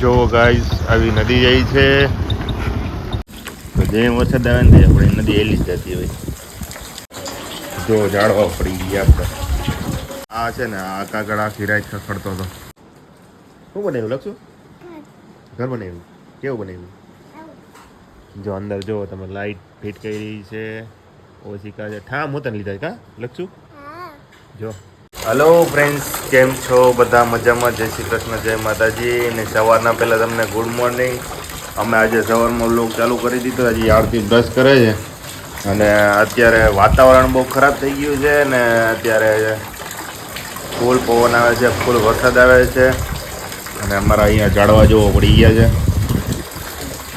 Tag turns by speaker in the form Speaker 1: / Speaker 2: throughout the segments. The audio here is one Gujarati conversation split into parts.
Speaker 1: જો ગાઈસ આવી નદી જાય છે. તો જેમ વરસાદ આવે ને આપણે નદી એલી જતી હોય. જો ઝાડવા પડી ગયા આપણે. આ છે ને આ કાગળ આખી રાત ખખડતો હતો. શું બનાવ્યું લખશું? ઘર બનાવ્યું? કેવું બનાવ્યું? જો અંદર જો તમે લાઈટ ફિટ કરી છે. ઓછી કા છે. ઠામ હોતા લીધા કા? લખશું? જો. હલો ફ્રેન્ડ્સ કેમ છો? બધા મજામાં? જય શ્રી કૃષ્ણ, જય માતાજી. અને સવારના પહેલાં તમને ગુડ મોર્નિંગ અમે આજે સવારમાં લોક ચાલુ કરી દીધો. હજી આરતી બ્રશ કરે છે. અને અત્યારે વાતાવરણ બહુ ખરાબ થઈ ગયું છે ને અત્યારે ફૂલ પવન આવે છે, ફૂલ વરસાદ આવે છે. અને અમારા અહીંયા ઝાડવા જોવો પડી ગયા છે.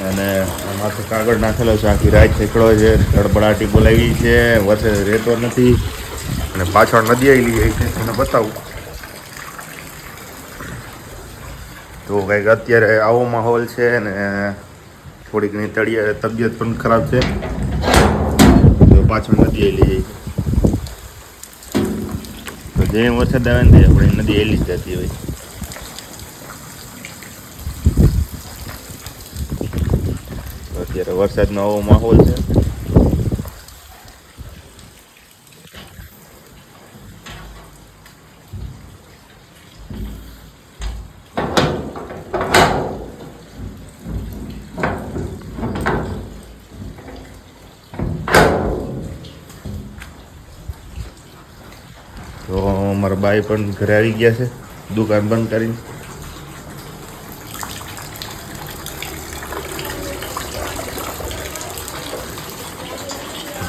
Speaker 1: અને માથે કાગળ નાખેલો છે, આખી રાત નીકળો છે ધડબડાટી બોલાવી છે, વરસાદ રહેતો નથી. અને પાછળ નદી આવેલી છે તમને બતાવું. તો કંઈક અત્યારે આવો માહોલ છે ને થોડીક ઘણી તળિયે તબિયત પણ ખરાબ છે. તો પાછળ નદી આવેલી તો જેમ વરસાદ આવે ને આપણે નદી એલી જતી હોય. અત્યારે વરસાદનો આવો માહોલ છે તો મારા બાઈ પણ ઘરે આવી ગયા છે. દુકાન બંધ કરીને.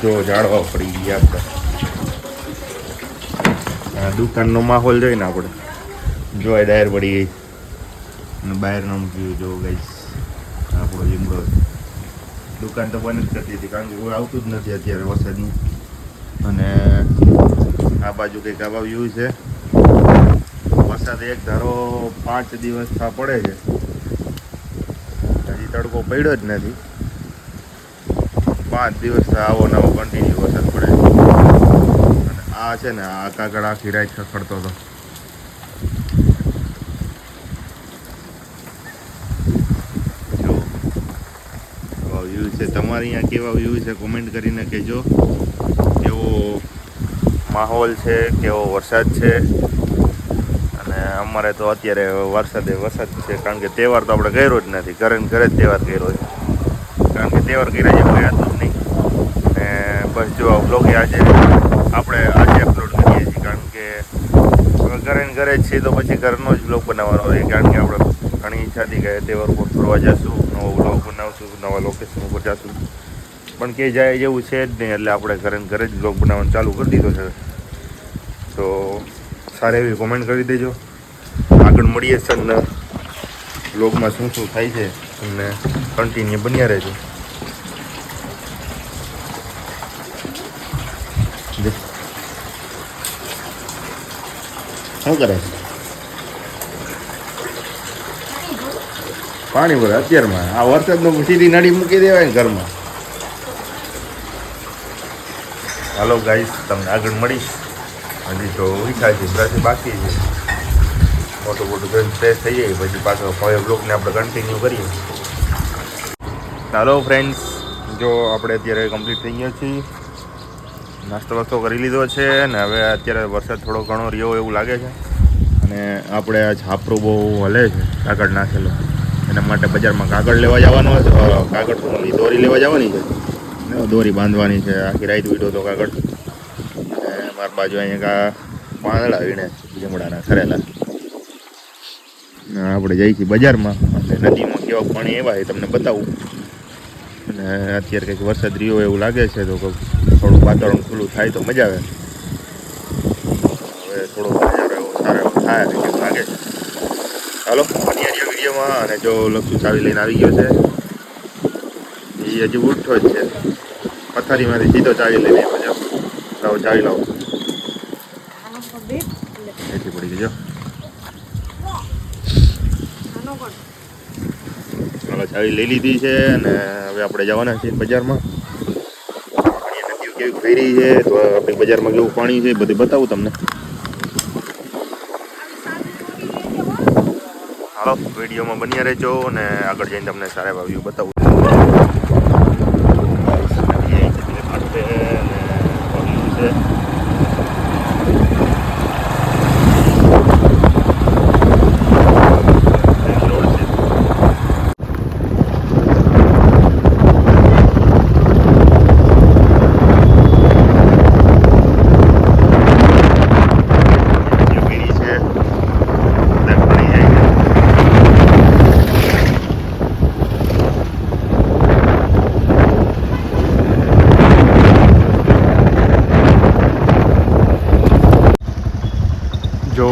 Speaker 1: જો જાળવા પડી ગયા આપણે. દુકાનનો માહોલ જોઈને આપણે. જો ડાયર પડી ગઈ. અને બહાર નામ ગયું જો ગઈશ આપણો લીમડો. દુકાન તો બંધ જ કરતી હતી, કારણ કે કોઈ આવતું જ નથી અત્યારે વરસાદનું. અને આ બાજુ કંઈક આવા વ્યૂ છે. વરસાદ એક ધારો પાંચ દિવસ થા પડે છે. હજી તડકો પડ્યો જ નથી. પાંચ દિવસ આવો નવો કન્ટિન્યુ વરસાદ પડે અને આ છે ને, આ કાગળ આખી રાત ખખડતો હતો. આવા વ્યૂ છે. તમારે અહીંયા કેવા વ્યૂ છે? કોમેન્ટ કરીને કહેજો. કેવો માહોલ છે, કેવો વરસાદ છે. અને અમારે તો અત્યારે વરસાદે વરસાદ છે, કારણ કે તહેવાર તો આપણે કર્યો જ નથી. ઘરે ઘરે જ તહેવાર કર્યો છે. કારણ કે તહેવાર કર્યા છે કંઈ હતું જ નહીં. ને બસ જો બ્લોગે આજે આપણે આજે અપલોડ કરીએ છીએ, કારણ કે ઘરે ઘરે જ છીએ તો પછી ઘરનો જ બ્લોગ બનાવવાનો હોય, કારણ કે આપણે ઘણી ઈચ્છા હતી કે તહેવાર ઉપર ફરવા જશું, નવો બ્લોગ બનાવશું, નવા લોકેશન ઉપર જશું. પણ કે જાય જેવું છે જ નહીં, એટલે આપણે ઘરે ઘરે જ બ્લોગ બનાવવાનું ચાલુ કરી દીધો છે. તો સારી એવી કોમેન્ટ કરી દેજો. આગળ મળીએ સર બ્લોગમાં શું શું થાય છે અને કન્ટિન્યુ બન્યા રહેજો. શું કરે છે? પાણી ભરે અત્યારમાં. આ વરસાદનો સીધી નડી મૂકી દેવાય ને ઘરમાં. હાલો ગાઈસ, તમને આગળ મળીશ. હજી તો ઈચ્છા છે બ્રશ બાકી છે. મોટું મોટું કરીને ફ્રેશ થઈ જાય પછી પાછો હવે બ્લોગને આપણે કન્ટિન્યુ કરીએ. હાલો ફ્રેન્ડ્સ જો આપણે અત્યારે કમ્પ્લીટ થઈ ગયા છીએ. નાસ્તો વાસ્તો કરી લીધો છે અને હવે અત્યારે વરસાદ થોડો ઘણો રહ્યો એવું લાગે છે. અને આપણે આ છાપરું બહુ હલે છે, કાગળ નાખેલો. એના માટે બજારમાં કાગળ લેવા જવાનું કાગળ દોરી લેવા જવાની છે. દોરી બાંધવાની છે. આખી રાઈત વીડો તો કાગળ. મારી બાજુ અહીંયા કા પાંદડા વીણે લીમડાના ખરેલા. આપણે જઈએ છીએ બજારમાં. અને નદીમાં કેવા પાણી એવા એ તમને બતાવું. અને અત્યારે કંઈક વરસાદ રહ્યો એવું લાગે છે તો થોડું વાતાવરણ ખુલ્લું થાય તો મજા આવે. હવે થોડો સારો એવો થાય એવું લાગે છે. હાલો વિડીયોમાં. અને જો લક્ષુ ચાવી લઈને આવી ગયો છે, એ હજી ઉઠો જ છે. પથારીમાંથી સીધો ચાવી લઈને આવ્યો છે લાવો ચાવી લાવો. એથી પડી ગયો ચાલો ચાવી લઈ લીધી છે અને હવે આપણે જવાના છીએ બજારમાં. નદીઓ કેવી ફેરી છે બજારમાં કેવું પાણી છે બધું બતાવું તમને. હાલો, વિડીયોમાં બન્યા રહેજો અને આગળ જઈને તમને સારા વ્યૂ બતાવું નદી આવી છે બે કાંઠે અને view છે રોડ છે જે પીડી છે અંદર પડી જાય છે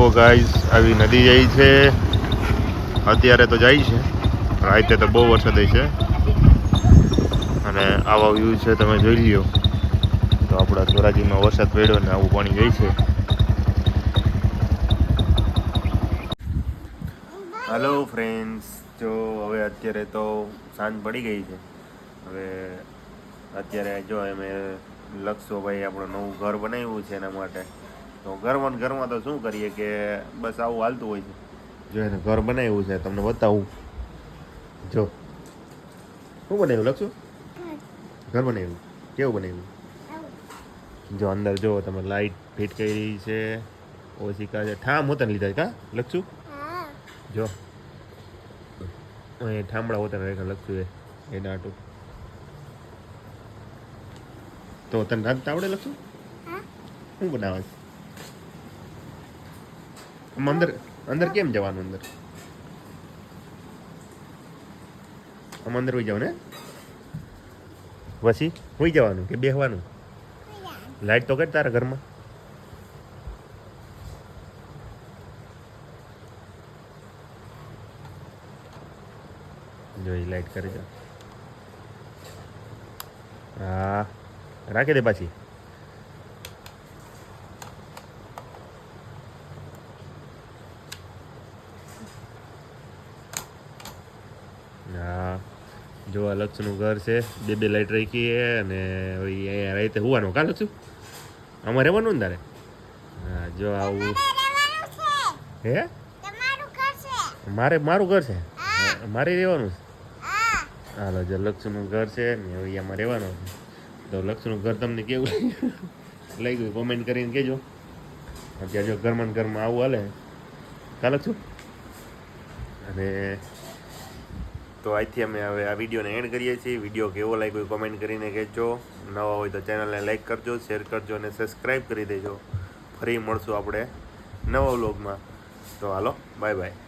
Speaker 1: જો ગાઈસ આવી નદી જાય છે. અત્યારે તો જાય છે. રાતે તો બહુ વરસાદ છે. અને આવા વ્યૂ છે તમે જોઈ લો તો આપણા ધોરાજીમાં વરસાદ પડ્યો ને આવું પાણી જાય છે. હલો ફ્રેન્ડ્સ જો હવે અત્યારે તો સાંજ પડી ગઈ છે. હવે અત્યારે જો અમે લક્ષોભાઈ આપણું નવું ઘર બનાવ્યું છે એના માટે. તો ઘરમાં ઘરમાં તો શું કરીએ કે બસ આવું હાલતું હોય છે. જો એને ઘર બનાવ્યું છે તમને બતાવું. જો. શું બનાવ્યું લખશું? ઘર બનાવ્યું. કેવું બનાવ્યું? જો અંદર જો તમે લાઈટ ફિટ કરી છે ઓશિકા છે. ઠામ હોતા લીધા કા? લખશું? જો. અહીં ઠામડા હોતા રેખા લખશું એ એ નાટું તો તને રાંધતા આવડે લખશું? શું બનાવે છે અંદર અંદર કેમ જવાનું અંદર આમ અંદર હોઈ જવાનું હે પછી હોઈ જવાનું કે બેહવાનું લાઈટ તો કર તારા ઘરમાં જોઈ લાઈટ કરે છે હા રાખી દે પાછી હા. જો આ લક્ષનું ઘર છે બે બે લાઈટ રાખી છે અને અહીંયા રાતે હોવાનું કાં લક્ષું આમાં રહેવાનું ને તારે? હા જો આવું. હે? મારે મારું ઘર છે? મારે રહેવાનું છે? હાલો જો લક્ષનું ઘર છે ને અહીંયામાં રહેવાનું છે. તો લક્ષનું ઘર તમને કેવું લઈ ગયું કોમેન્ટ કરીને કહેજો. અત્યારે જો ઘરમાં ઘરમાં આવું હાલે. કાલે લક્ષું અને તો આજથી અમે હવે આ વિડીયોને એન્ડ કરીએ છીએ. વીડિયો કેવો લાગ્યો કોમેન્ટ કરીને કહેજો. નવા હોય તો ચેનલને લાઈક કરજો શેર કરજો અને સબસ્ક્રાઈબ કરી દેજો. ફરી મળશું આપણે નવા વ્લોગમાં તો હાલો બાય બાય